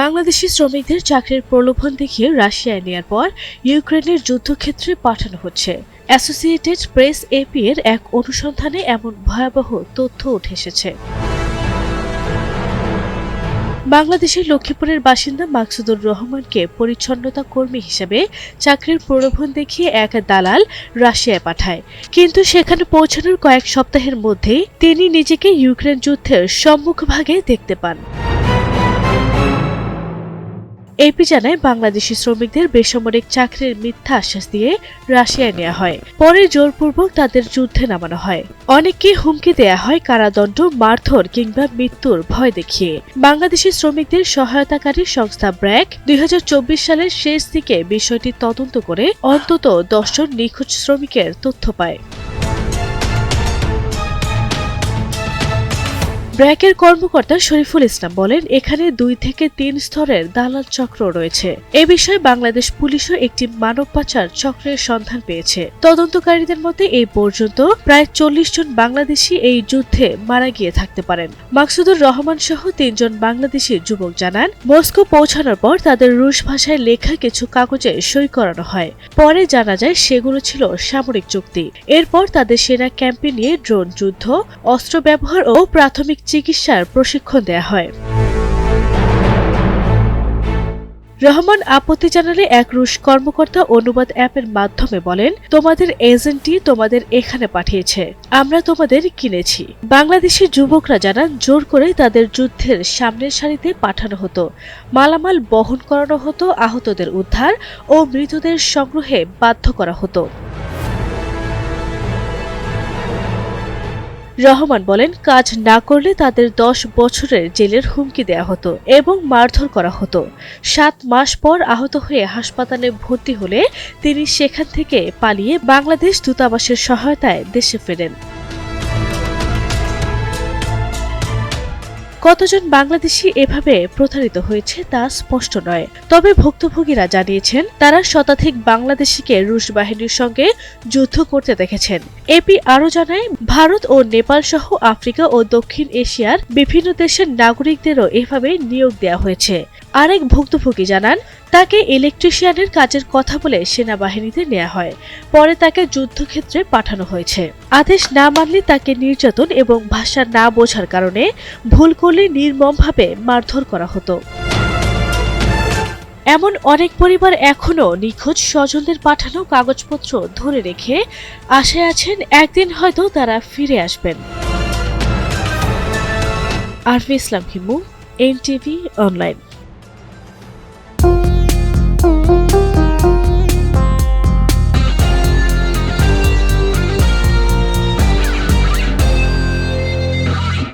বাংলাদেশি শ্রমিকদের চাকরির প্রলোভন দেখিয়ে রাশিয়ায় নেয়ার পর ইউক্রেনের যুদ্ধক্ষেত্রে পাঠানো হচ্ছে। অ্যাসোসিয়েটেড প্রেস এপি এর এক অনুসন্ধানে এমন ভয়াবহ তথ্য উঠে এসেছে। বাংলাদেশের লক্ষ্মীপুরের বাসিন্দা মাকসুদুর রহমানকে পরিচ্ছন্নতা কর্মী হিসেবে চাকরির প্রলোভন দেখিয়ে এক দালাল রাশিয়ায় পাঠায়। কিন্তু সেখানে পৌঁছানোর কয়েক সপ্তাহের মধ্যেই তিনি নিজেকে ইউক্রেন যুদ্ধের সম্মুখভাগে দেখতে পান। এপি জানায়, বাংলাদেশি শ্রমিকদের বেসামরিক চাকরির মিথ্যা আশ্বাস দিয়ে রাশিয়ায় নেওয়া হয়। পরে জোরপূর্বক তাদের যুদ্ধে নামানো হয়। অনেককে হুমকি দেয়া হয় কারাদণ্ড, মারধর কিংবা মৃত্যুর ভয় দেখিয়ে। বাংলাদেশি শ্রমিকদের সহায়তাকারী সংস্থা ব্র্যাক দুই হাজার চব্বিশ সালের শেষ দিকে বিষয়টি তদন্ত করে অন্তত দশজন নিখোঁজ শ্রমিকের তথ্য পায়। ব্র্যাকের কর্মকর্তা শরীফুল ইসলাম বলেন, এখানে দুই থেকে তিন স্তরের দালাল চক্র রয়েছে। এ বিষয়ে বাংলাদেশ পুলিশও একটি মানব পাচার চক্রের সন্ধান পেয়েছে। তদন্তকারীদের মতে, এই পর্যন্ত প্রায় চল্লিশ জন বাংলাদেশি এই যুদ্ধে মারা গিয়ে থাকতে পারেন। মাকসুদুর রহমান সহ তিনজন বাংলাদেশি যুবক জানান, মস্কো পৌঁছানোর পর তাদের রুশ ভাষায় লেখা কিছু কাগজে সই করানো হয়। পরে জানা যায়, সেগুলো ছিল সামরিক চুক্তি। এরপর তাদের সেনা ক্যাম্পে নিয়ে ড্রোন যুদ্ধ, অস্ত্র ব্যবহার ও প্রাথমিক চিকিৎসার প্রশিক্ষণ দেয়া হয়। রহমান আপত্তি জানালে এক রুশ কর্মকর্তা অনুবাদ অ্যাপের মাধ্যমে বলেন, তোমাদের এজেন্টই তোমাদের এখানে পাঠিয়েছে, আমরা তোমাদের কিনেছি। বাংলাদেশের যুবকরা জানান, জোর করে তাদের যুদ্ধের সামনের সারিতে পাঠানো হতো। মালামাল বহন করানো হতো, আহতদের উদ্ধার ও মৃতদের সংগ্রহে বাধ্য করা হতো। রহমান বলেন, কাজ না করলে তাদের দশ বছরের জেলের হুমকি দেয়া হতো এবং মারধর করা হতো। সাত মাস পর আহত হয়ে হাসপাতালে ভর্তি হলে তিনি সেখান থেকে পালিয়ে বাংলাদেশ দূতাবাসের সহায়তায় দেশে ফেরেন। কতজন বাংলাদেশি এভাবে প্রতারিত হয়েছে তা স্পষ্ট নয়। তবে ভুক্তভোগীরা জানিয়েছেন, তারা শতাধিক বাংলাদেশিকে রুশ বাহিনীর সঙ্গে যুদ্ধ করতে দেখেছেন। এপি আরও জানায়, ভারত ও নেপাল সহ আফ্রিকা ও দক্ষিণ এশিয়ার বিভিন্ন দেশের নাগরিকদেরও এভাবে নিয়োগ দেওয়া হয়েছে। আরেক ভুক্তভোগী জানান, তাকে ইলেকট্রিশিয়ানের কাজের কথা বলে সেনাবাহিনীতে নেওয়া হয়। পরে তাকে যুদ্ধক্ষেত্রে পাঠানো হয়েছে। আদেশ না মানলে তাকে নির্যাতন এবং ভাষা না বোঝার কারণে ভুল করলে নির্মমভাবে মারধর করা হতো। এমন অনেক পরিবার এখনও নিখোঁজ স্বজনদের পাঠানো কাগজপত্র ধরে রেখে আশায় আছেন একদিন হয়তো তারা ফিরে আসবেন। Arfi Islam Himu, NTV online.